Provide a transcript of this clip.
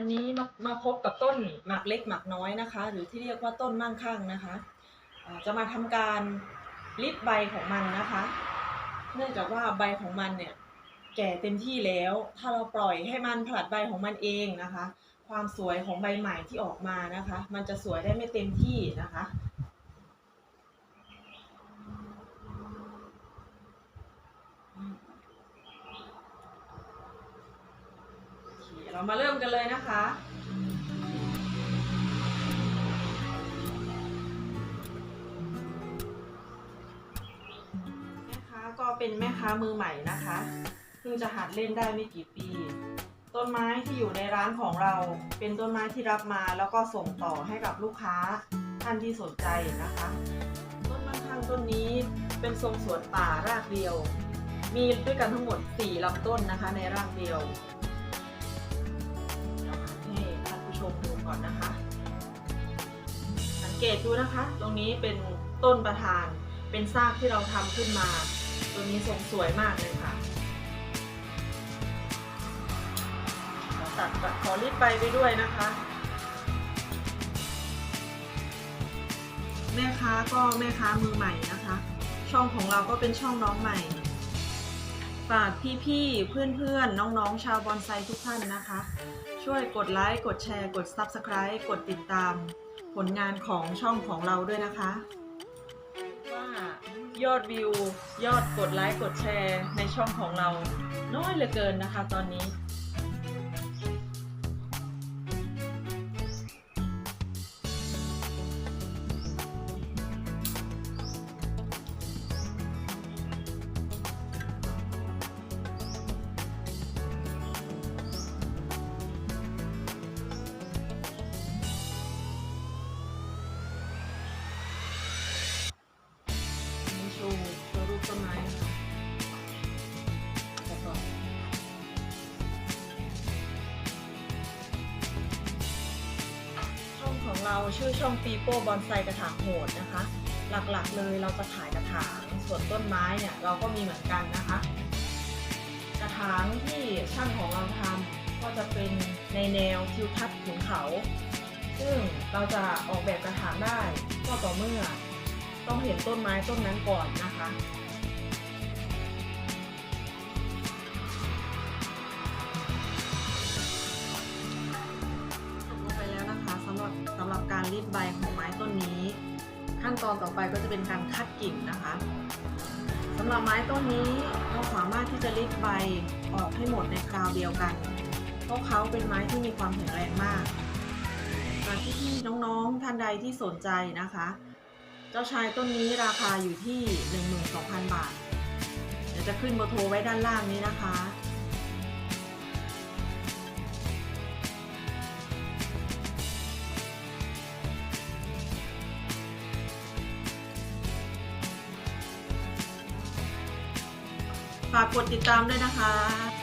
วันนี้มามาพบกับต้นหมากเล็กหมากน้อยนะคะ หรือที่เรียกว่าต้นมั่งคั่งนะคะจะมาทำการริดใบของมันนะคะ เนื่องจากว่าใบของมันเนี่ยแก่เต็มที่แล้ว ถ้าเราปล่อยให้มันผลัดใบของมันเองนะคะ ความสวยของใบใหม่ที่ออกมานะคะ มันจะสวยได้ไม่เต็มที่นะคะ เรามาเริ่มกันเลยนะคะ แม่ค้าก็เป็นแม่ค้ามือใหม่นะคะ เพิ่งจะหัดเล่นได้ไม่กี่ปี ต้นไม้ที่อยู่ในร้านของเราเป็นต้นไม้ที่รับมาแล้วก็ส่งต่อให้กับลูกค้าท่านที่สนใจนะคะ ต้นมะขังต้นนี้เป็นทรงสวนป่ารากเดียว มีด้วยกันทั้งหมด 4ลำต้นนะคะในรากเดียว ก่อนนะคะ สังเกตดูนะคะ ตรงนี้เป็นต้นประธาน เป็นซากที่เราทำขึ้นมา ตัวนี้ทรงสวยมากเลยค่ะตัดขอรีบไปไปด้วยนะคะ แม่ค้าก็แม่ค้ามือใหม่นะคะ ช่องของเราก็เป็นช่องน้องใหม่ ฝากพี่ๆ เพื่อนๆ น้องๆ ชาวบอนไซทุกท่านนะคะ ช่วยกดไลค์ กดแชร์ กด Subscribe กดติดตาม ผลงานของช่องของเราด้วยนะคะ ว่ายอดวิว ยอดกดไลค์ กดแชร์ในช่องของเรา น้อยเหลือเกินนะคะตอนนี้ ของเราชื่อช่องปีโป้บอนไซกระถางโหดนะคะ หลักๆเลยเราจะขายกระถาง ส่วนต้นไม้เนี่ยเราก็มีเหมือนกันนะคะ กระถางที่ช่างของเราทำก็จะเป็นในแนวทิวทัศน์ขุนเขา ซึ่งเราจะออกแบบกระถางได้ก็ต่อเมื่อ ต้องเห็นต้นไม้ต้นนั้นก่อนนะคะ การรีดใบของไม้ต้นนี้ ขั้นตอนต่อไปก็จะเป็นการคัดกิ่งนะคะสำหรับไม้ต้นนี้เราสามารถที่จะรีดใบออกให้หมดในคราวเดียวกัน เพราะเขาเป็นไม้ที่มีความแข็งแรงมากหากที่น้องๆท่านใดที่สนใจนะคะ เจ้าชายต้นนี้ราคาอยู่ที่ 12,000 บาท เดี๋ยวจะขึ้นเบอร์โทรไว้ด้านล่างนี้นะคะากกดติดตามด้วยนะคะ